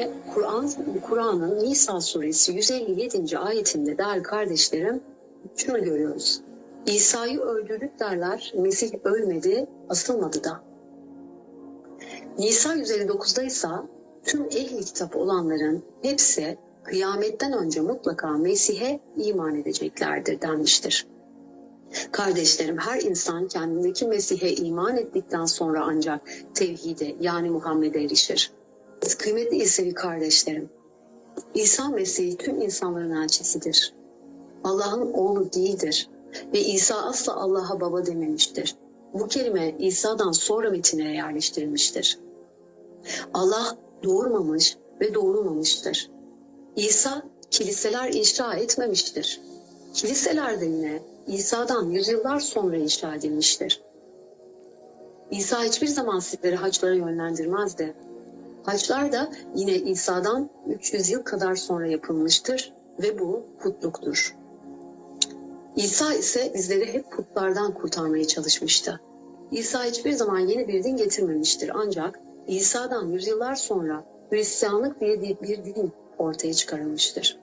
Yine Kur'an Kur'an'ın Nisa suresi 157. ayetinde değerli kardeşlerim şunu görüyoruz. İsa'yı öldürdük derler, Mesih ölmedi, asılmadı da. Nisa 159'da ise tüm ehli kitap olanların hepsi kıyametten önce mutlaka Mesih'e iman edeceklerdir denmiştir. Kardeşlerim her insan kendindeki Mesih'e iman ettikten sonra ancak tevhide yani Muhammed'e erişir. Kıymetli İsevi kardeşlerim, İsa Mesih tüm insanların elçisidir. Allah'ın oğlu değildir ve İsa asla Allah'a baba dememiştir. Bu kelime İsa'dan sonra metine yerleştirilmiştir. Allah doğurmamış ve doğurmamıştır. İsa kiliseler inşa etmemiştir. Kiliseler de İsa'dan yüzyıllar sonra inşa edilmiştir. İsa hiçbir zaman sizleri haçlara yönlendirmezdi. Haçlar da yine İsa'dan 300 yıl kadar sonra yapılmıştır ve bu putluktur. İsa ise bizleri hep putlardan kurtarmaya çalışmıştı. İsa hiçbir zaman yeni bir din getirmemiştir ancak İsa'dan yüzyıllar sonra Hristiyanlık diye bir din ortaya çıkarılmıştır.